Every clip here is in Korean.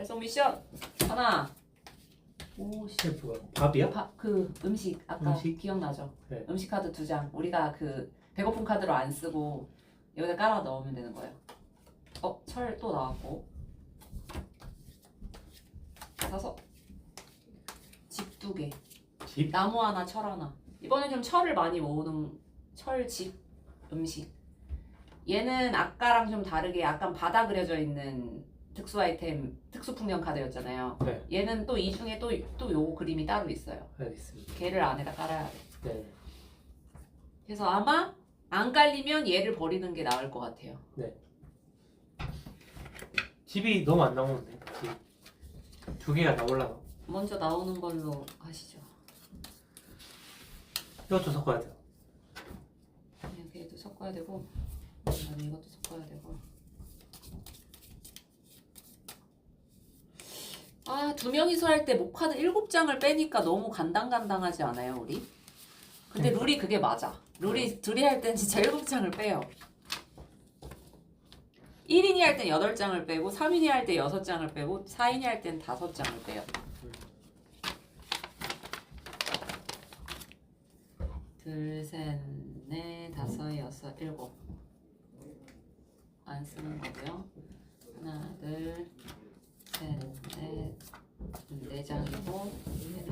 달성 미션 하나. 오 씨. 뭐야? 밥이야? 바, 그 음식 아까 음식? 기억나죠? 네. 음식 카드 두 장. 우리가 그 배고픈 카드로 안 쓰고 여기다 깔아 넣으면 되는 거예요. 어, 철 또 나왔고. 다섯. 집 두 개. 집? 나무 하나, 철 하나. 이번에 좀 철을 많이 모으는 철, 집, 음식. 얘는 아까랑 좀 다르게 약간 바다 그려져 있는 특수 아이템, 특수 풍경 카드였잖아요. 네. 얘는 또 이 중에 또또 요 그림이 따로 있어요. 알겠습니다. 걔를 안에다 깔아야 돼. 네. 그래서 아마 안 깔리면 얘를 버리는 게 나을 것 같아요. 집이 너무 안 나오는데. 집. 두 개가 나올라나? 먼저 나오는 걸로 하시죠. 이것도 섞어야 돼요. 그냥 걔도 섞어야 되고, 그다음에 이것도 섞어야 되고. 아, 두 명이서 할 때 목 카드 일곱 장을 빼니까 너무 간당간당하지 않아요, 우리? 근데 룰이 그게 맞아. 룰이 둘이 할 땐 진짜 일곱 장을 빼요. 1인이 할 땐 8장을 빼고 3인이 할 때 6장을 빼고 4인이 할 땐 5장을 빼요. 둘, 셋, 넷, 다섯, 여섯, 일곱. 안 쓰는 거고요. 하나, 둘, 음, 네 장이고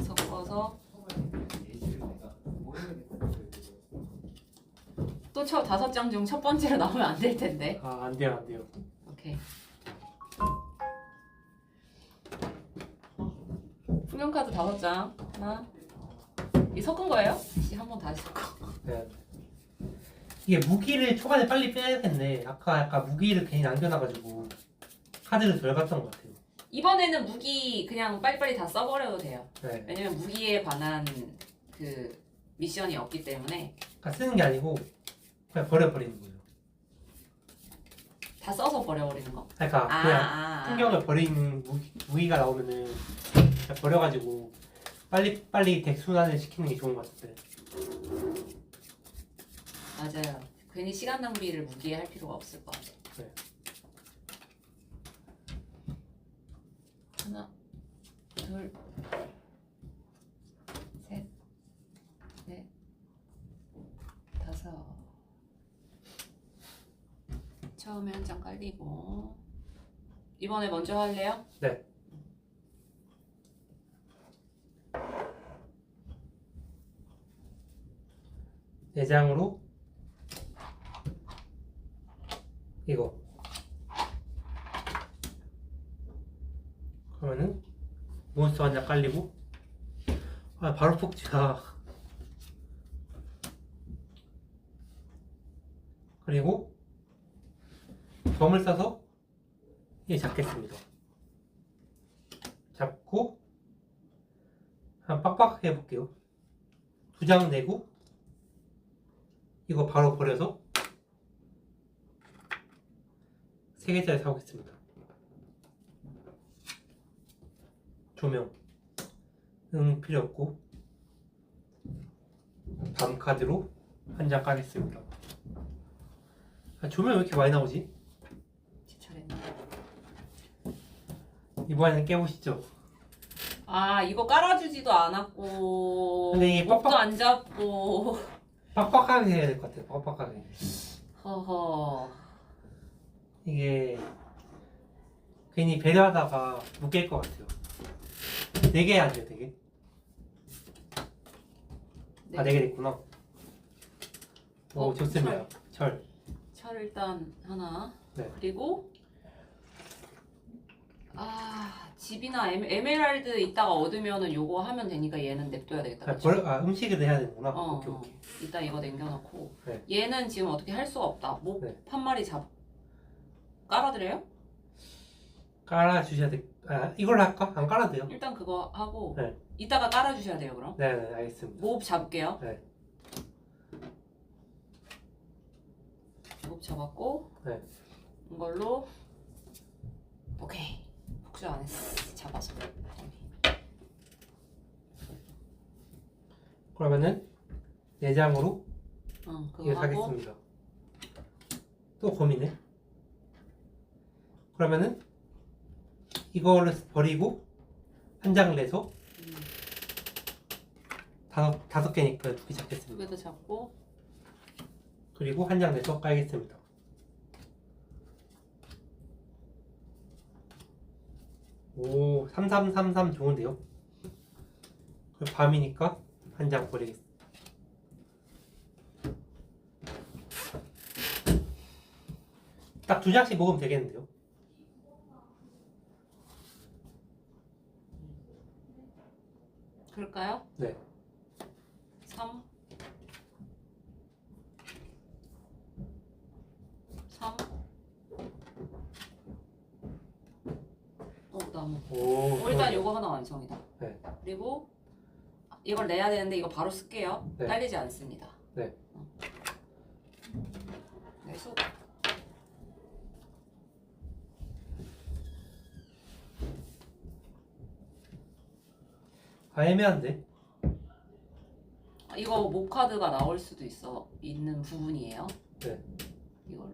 섞어서 또 첫 다섯 장 중 첫 번째로 나오면 안 될 텐데. 아, 안 돼요, 안 돼요. 오케이. 풍경 카드 다섯 장 하나. 이 섞은 거예요? 씨, 한번 다시 섞어. 네. 이게 무기를 초반에 빨리 빼야겠네. 아까 약간 무기를 괜히 남겨놔가지고 카드를 덜 갔던 것 같아요. 이번에는 무기 그냥 빨리빨리 다 써버려도 돼요. 네. 왜냐면 무기에 관한 그 미션이 없기 때문에 그러니까 쓰는 게 아니고 그냥 버려버리는 거예요. 다 써서 버려버리는 거. 그러니까 아, 그냥 아, 아. 풍경을 버리는 무기, 무기가 나오면은 그냥 버려가지고 빨리 빨리 덱 순환을 시키는 게 좋은 것 같아요. 맞아요. 괜히 시간 낭비를 무기에 할 필요가 없을 것 같아요. 네. 하나, 둘, 셋, 넷, 다섯. 깔리고 이번에 먼저 할래요? 네. 내장으로 이거 그러면은 몬스터 한장 깔리고 아 바로 폭주다 그리고 점을 써서 얘 잡겠습니다 잡고 한 빡빡하게 해볼게요 두 장 내고 이거 바로 버려서 세 개짜리 사오겠습니다. 조명 응 필요 없고 밤 카드로 한 장 까겠습니다. 아, 조명 왜 이렇게 많이 나오지? 이번에는 깨보시죠. 아 이거 깔아주지도 않았고 근데 이게 목도 빡빡- 안 잡고 빡빡하게 해야 될 것 같아요. 빡빡하게. 허허 이게 괜히 배려하다가 못 깰 것 같아요. 네개안 돼요, 네 개? 아, 네 개 됐구나. 오, 어, 좋습니다. 철. 철 일단 하나 네. 그리고 아 집이나 에메, 에메랄드 이따가 얻으면은 요거 하면 되니까 얘는 냅둬야 되겠다 아? 벌, 아 음식을 해야 되는구나. 어, 오케이, 어. 오케이. 이따 이거 남겨놓고 네. 얘는 지금 어떻게 할 수가 없다 목 네. 한 마리 잡 깔아드려요? 깔아 주셔야 돼. 아, 이걸로 할까? 안 깔아도 돼요. 일단 그거 하고 네. 이따가 깔아주셔야 돼요 그럼 네, 네, 알겠습니다. 몹 잡을게요 네. 몹 잡았고 네. 이걸로 오케이 복수 안 했어 잡아서 그러면은 네 장으로 응 이거 그거 하고 사겠습니다. 또 고민해. 그러면은 이거를 버리고 한장 내서 음, 다섯 다섯 개니까 두 개 잡겠습니다. 두 개도 잡고 그리고 한 장 내서 깔겠습니다. 오, 3333 좋은데요? 그 밤이니까 한 장 버리겠습니다. 딱 두 장씩 먹으면 되겠는데요? 그럴까요? 네. 3 3 오, 어, 일단 요거 하나 완성이다. 네. 그리고 이걸 내야 되는데 이거 바로 쓸게요. 네. 딸리지 않습니다. 네. 어. 내수. 아, 애매한데? 아, 이거 모카드가 나올 수도 있어 있는 부분이에요. 네. 이걸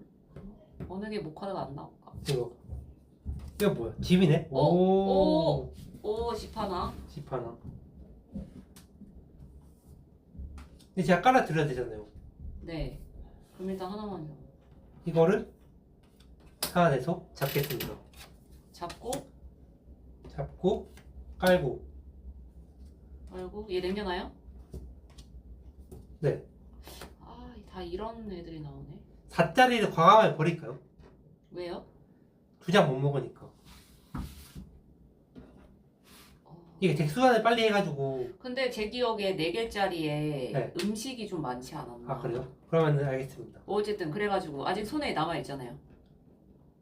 어느 게 모카드가 안 나올까? 이거. 이거 뭐야? 집이네? 오, 오, 오, 집 하나. 집 하나. 근데 제가 깔아드려야 되잖아요. 네. 그럼 일단 하나만 좀 이거를 하나 내서 잡겠습니다. 잡고 잡고 깔고 말고 얘 남겨놔요? 네. 아, 다 이런 애들이 나오네. 4짜리를 과감하게 버릴까요? 왜요? 두장 못 먹으니까. 어. 이게 덱수단을 빨리 해가지고 근데 제 기억에 4개짜리에 네. 음식이 좀 많지 않았나? 아 그래요? 그러면 알겠습니다. 뭐 어쨌든 그래가지고 아직 손에 남아 있잖아요.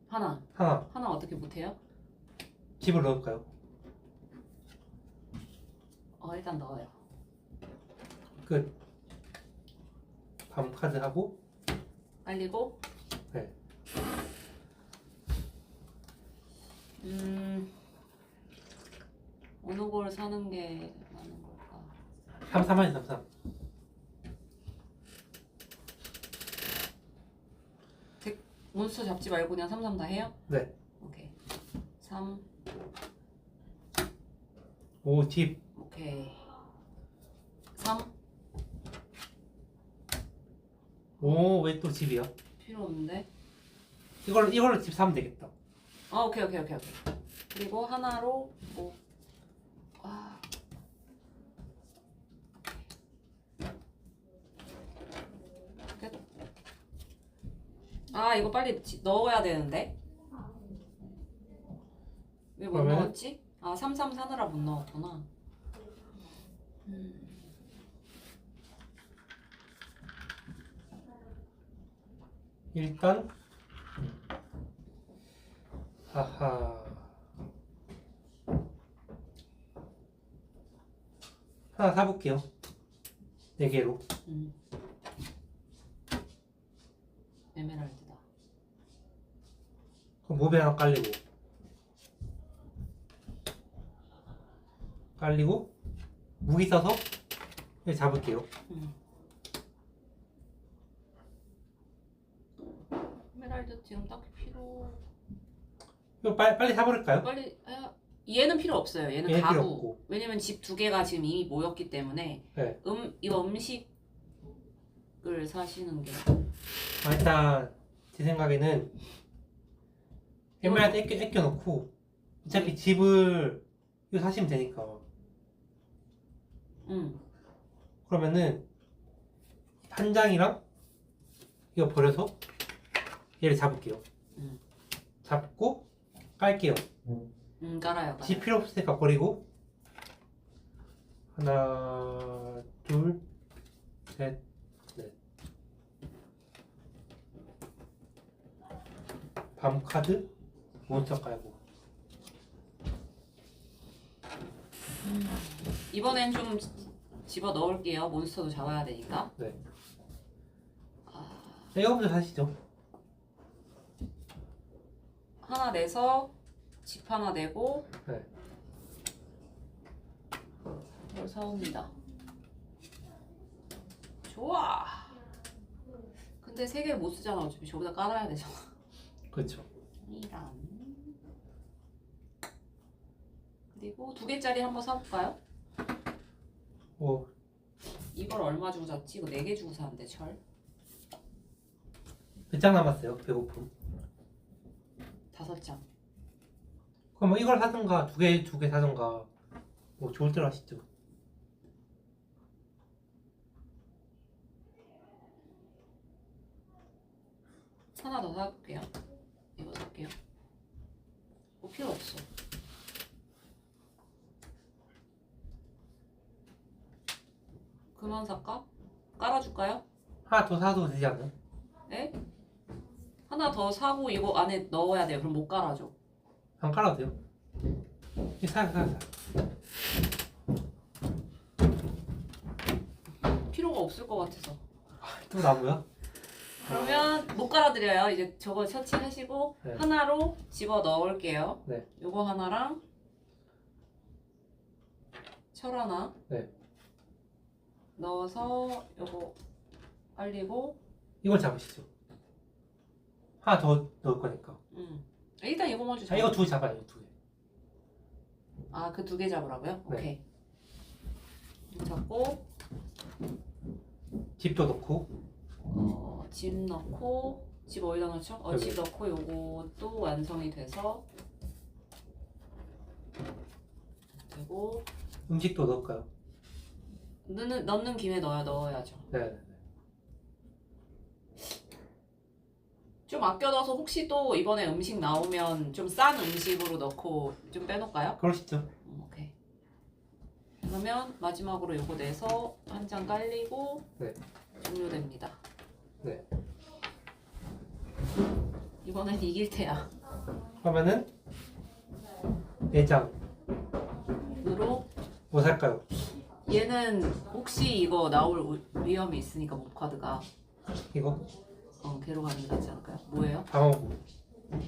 하나, 하나 하나 어떻게 못해요? 집을 넣을까요? 어 일단 넣어요. 끝. 밤 카드 하고 깔리고. 네. 음 어느 걸 사는 게 맞는 걸까? 33만 33. 몬스터 잡지 말고 그냥 33다 해요? 네. 오케이. 3오 집. 오케이. 3 오 왜 또 집이야? 필요 없는데. 이걸로 이걸로 집 사면 되겠다. 아 오케이 오케이 오케이 오케이. 그리고 하나로 뭐 아. 끝. 아 이거 빨리 지- 넣어야 되는데. 왜 못 그러면은? 넣었지? 아, 33 사느라 못 넣었구나. 음. 일단 하하 하나 사볼게요. 네 개로. 음. 에메랄드다. 그럼 모배 하나 깔리고 깔리고 무기 써서 여기 잡을게요. 음. 에메랄드 지금 딱히 필요. 이거 빨리 빨리 사버릴까요? 빨리 아, 얘는 필요 없어요. 얘는 얘는 필요 가구. 없고. 왜냐면 집 두 개가 지금 이미 모였기 때문에 네. 음 이거 음식을 사시는 게 아, 일단 제 생각에는 에메랄드 애껴, 애껴놓고 어차피 집을 이거 사시면 되니까 음. 그러면은 한 장이랑 이거 버려서 얘를 잡을게요. 음. 잡고 깔게요. 음 깔아요. 깔아요. 집 필요 없으니까 버리고 하나 둘 셋 넷 밤 카드 몬스터 깔고 이번엔 좀 집어 넣을게요. 몬스터도 잡아야 되니까. 네. 아, 이거부터 사시죠. 하나 내서 집 하나 내고 네. 이걸 사옵니다. 좋아. 근데 세 개 못 쓰잖아. 어차피 저보다 깔아야 되잖아. 그렇죠. 이란. 그리고 두 개짜리 한번 사볼까요? 뭐 이걸 얼마 주고 샀지? 이거 네 개 주고 샀는데 철 몇장 남았어요? 배고픔. 다섯 장. 그럼 뭐 이걸 사든가 두 개 두 개 사든가 뭐 좋을 대로 하시죠. 하나 더 사볼게요. 이거 살게요. 뭐 필요 없어. 그만 살까? 깔아줄까요? 하나 더 사도 되지 않아요? 네? 하나 더 사고 이거 안에 넣어야 돼요. 그럼 못 깔아줘. 안 깔아도 돼요? 이 사, 사, 사. 필요가 없을 것 같아서. 또 나무야? 그러면 못 깔아드려요. 이제 저거 처치하시고 네. 하나로 집어 넣을게요. 네. 요거 하나랑 철 하나 네. 넣어서 요거 깔리고 이걸 잡으시죠. 하나 더 넣을 거니까. 음. 일단 이거 먼저 자, 잡아. 이거 두 개 잡아요, 두 개. 아, 그 두 개 잡으라고요? 네. 오케이. 이거 잡고 집도 넣고. 어, 집 넣고 집 어디다 넣죠? 어, 여기. 집 넣고 요것도 완성이 돼서 되고 음식도 넣을까요? 넣는, 넣는 김에 넣어야 넣어야죠. 네. 네, 네. 좀 아껴둬서 혹시 또 이번에 음식 나오면 좀 싼 음식으로 넣고 좀 빼놓을까요? 그러시죠. 음, 오케이. 그러면 마지막으로 요거 내서 한 장 깔리고 네. 종료됩니다. 네. 이번엔 이길 테야. 그러면은 네 장. 으로 뭐 살까요? 얘는 혹시 이거 나올 우- 위험이 있으니까 목 카드가 이거 어, 걔로 가는 게 낫지 않을까요? 뭐예요? 방어구.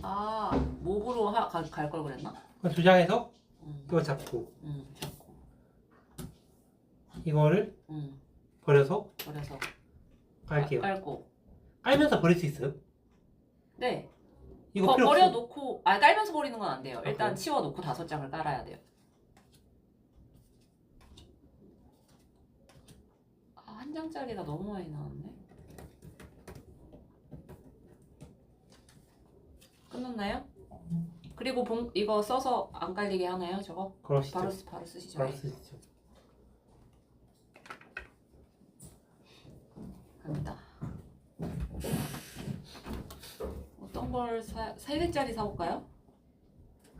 아 몹으로 갈 걸 그랬나? 그럼 두 장에서 음, 이거 잡고 음 잡고 이거를 음 버려서 그래서 깔게요. 깔고 깔면서 버릴 수 있어요? 네 이거 버, 필요 없어. 버려놓고 아 깔면서 버리는 건 안 돼요. 아, 일단 그래요? 치워놓고 다섯 장을 깔아야 돼요. 아, 한 장짜리가 너무 많이 나왔네. 끝났나요? 그리고 봉, 이거 써서 안 깔리게 하나요? 저거 그러시죠. 바로 쓰- 바로 쓰시죠. 바로 쓰시죠. 갑니다. 어떤 걸 사, 세 개짜리 사볼까요?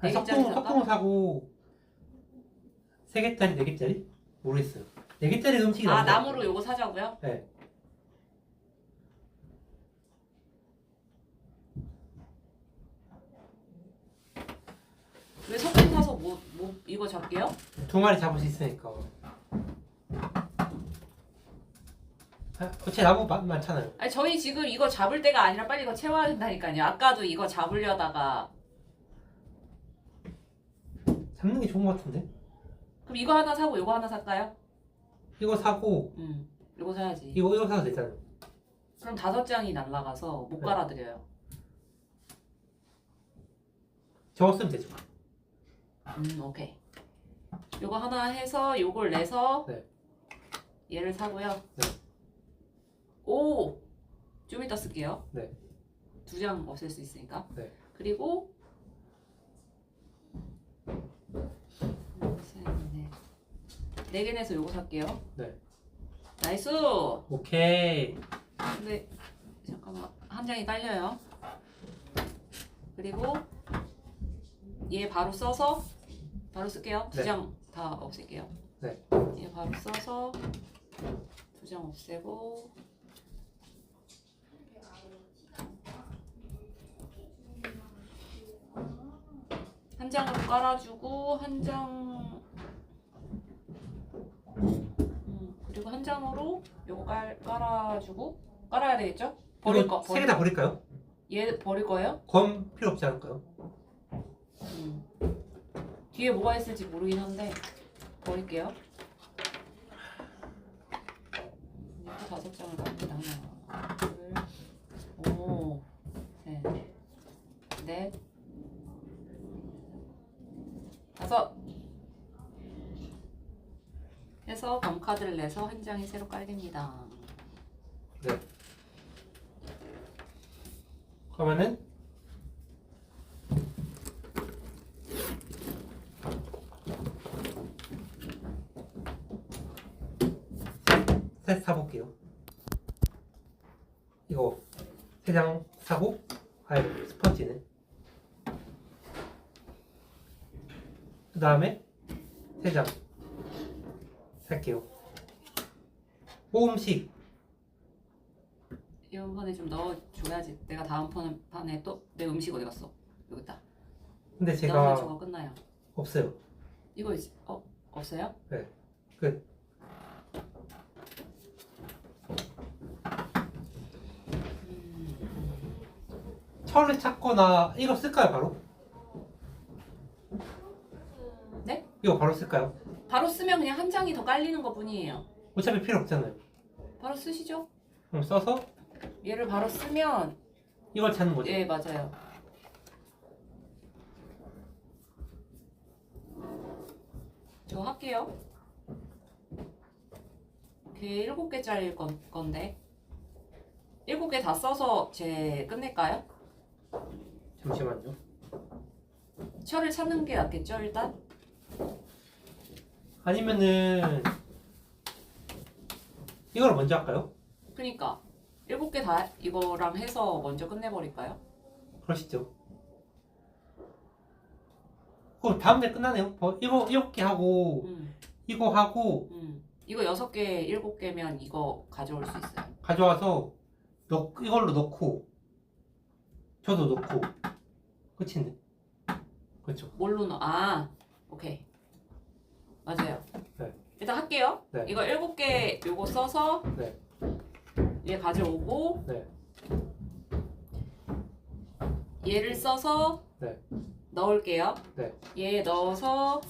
네 아니, 개짜리 사고 세 개짜리 네 개짜리 모르겠어요. 네 개짜리 음식이 아 나무로. 요거 사자고요? 네. 왜 석탄 사서 뭐, 뭐 이거 잡게요? 두 마리 잡을 수 있으니까. 아, 어차피 나무 많, 많잖아요. 아니 저희 지금 이거 잡을 때가 아니라 빨리 이거 채워야 된다니까요. 아까도 이거 잡으려다가 잡는 게 좋은 것 같은데? 그럼 이거 하나 사고 이거 하나 살까요? 이거 사고 음 이거 사야지. 이거 이거 사도 되잖아요. 그럼 다섯 장이 날라가서 못 네. 깔아드려요. 저거 쓰면 되죠. 음 오케이. 요거 하나 해서 요걸 내서 네. 얘를 사고요. 네. 오! 좀 이따 쓸게요. 네. 두 장 없앨 수 있으니까. 네. 그리고 네개 내서 요거 살게요. 네. 나이스! 오케이. 근데 잠깐만 한 장이 딸려요. 그리고 얘 바로 써서 바로 쓸게요. 두 네. 장다 없앨게요. 네. 얘 바로 써서 두 장 없애고 한 장으로 깔아주고 한 장. 음, 그리고 한 장으로 요거 깔 깔아주고 깔아야 되겠죠? 버릴 거. 이거 세개 다 버릴까요? 얘 버릴 거예요? 검 필요 없지 않을까요? 음. 뒤에 뭐가 있을지 모르긴 한데 버릴게요. 또 다섯 장을 갑니다. 하나, 둘, 오, 셋, 넷, 다섯. 해서 범카드를 내서 한 장이 새로 깔립니다. 그러면은 셋 사볼게요. 이거 세 장 사고 아이 스펀지네. 그 다음에 세장 살게요. 모음식 이번 판에 좀 넣어줘야지. 내가 다음 판- 판에 또 내 음식 어디 갔어? 여기 있다. 근데 넣으면 제가 저거 끝나요. 없어요. 이거 있, 어 없어요? 끝. 철을 찾거나 이거 쓸까요 바로? 네? 이거 바로 쓸까요? 바로 쓰면 그냥 한 장이 더 깔리는 것 뿐이에요. 어차피 필요 없잖아요. 바로 쓰시죠. 그럼 써서 얘를 바로 쓰면 이걸 찾는 거죠. 예 맞아요. 저 할게요. 걔 일곱 개짜리일 건, 건데 일곱 개 다 써서 제 끝낼까요? 잠시만요. 철을 찾는 게 낫겠죠 일단? 아니면은 이걸 먼저 할까요? 그니까 일곱 개 다 이거랑 해서 먼저 끝내버릴까요? 그러시죠. 그럼 다음 날 끝나네요. 어, 이거 일곱 개 하고 음, 이거 하고 음. 이거 여섯 개 일곱 개면 이거 가져올 수 있어요. 가져와서 넣 이걸로 넣고 저도 넣고 끝인데. 그렇죠. 뭘로 넣어? 아, 오케이. 맞아요. 네. 일단 할게요. 네. 이거 일곱 개 요거 써서 네. 얘 가져오고 네. 얘를 써서 네. 넣을게요. 네. 얘 넣어서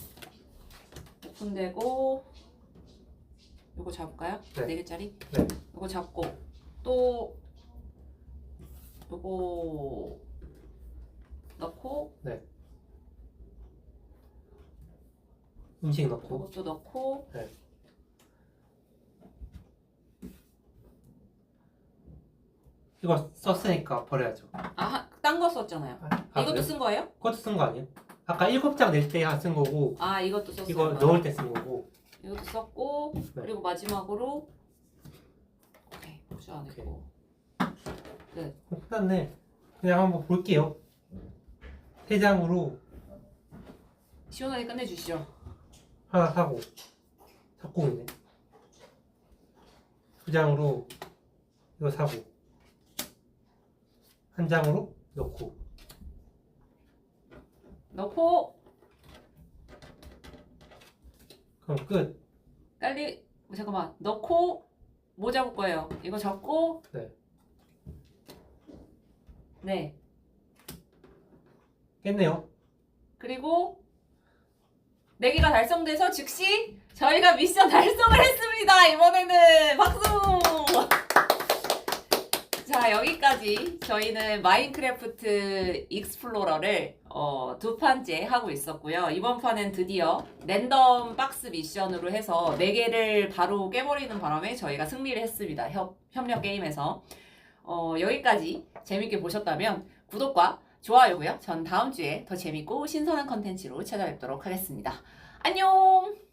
오픈되고 요거 잡을까요? 네. 네 개짜리? 네. 요거 잡고 또 요거 넣고 음식 넣고 요것도 넣고 이거 썼으니까 버려야죠. 아, 딴 거 썼잖아요. 아, 이것도 그래요? 쓴 거예요? 그것도 쓴 거 아니에요? 아까 일곱 장 낼 때 쓴 거고 아, 이것도 썼어요. 이거. 넣을 때 쓴 거고 이것도 썼고 네. 그리고 마지막으로 오케이 오케이. 했고 어, 끝났네. 그냥 한번 볼게요. 세 장으로 시원하게 끝내주시죠. 하나 사고 잡고 있네. 두 장으로 이거 사고 한 장으로 넣고 넣고 그럼 끝. 빨리 잠깐만 넣고 뭐 잡을 거예요? 이거 잡고 네. 네 깼네요. 그리고 네 개가 달성돼서 즉시 저희가 미션 달성을 했습니다. 이번에는 박수. 자 여기까지 저희는 마인크래프트 익스플로러를 어, 두 판째 하고 있었고요. 이번 판은 드디어 랜덤 박스 미션으로 해서 네 개를 바로 깨버리는 바람에 저희가 승리를 했습니다. 협, 협력 게임에서 어, 여기까지 재밌게 보셨다면 구독과 좋아요고요. 전 다음 주에 더 재밌고 신선한 컨텐츠로 찾아뵙도록 하겠습니다. 안녕!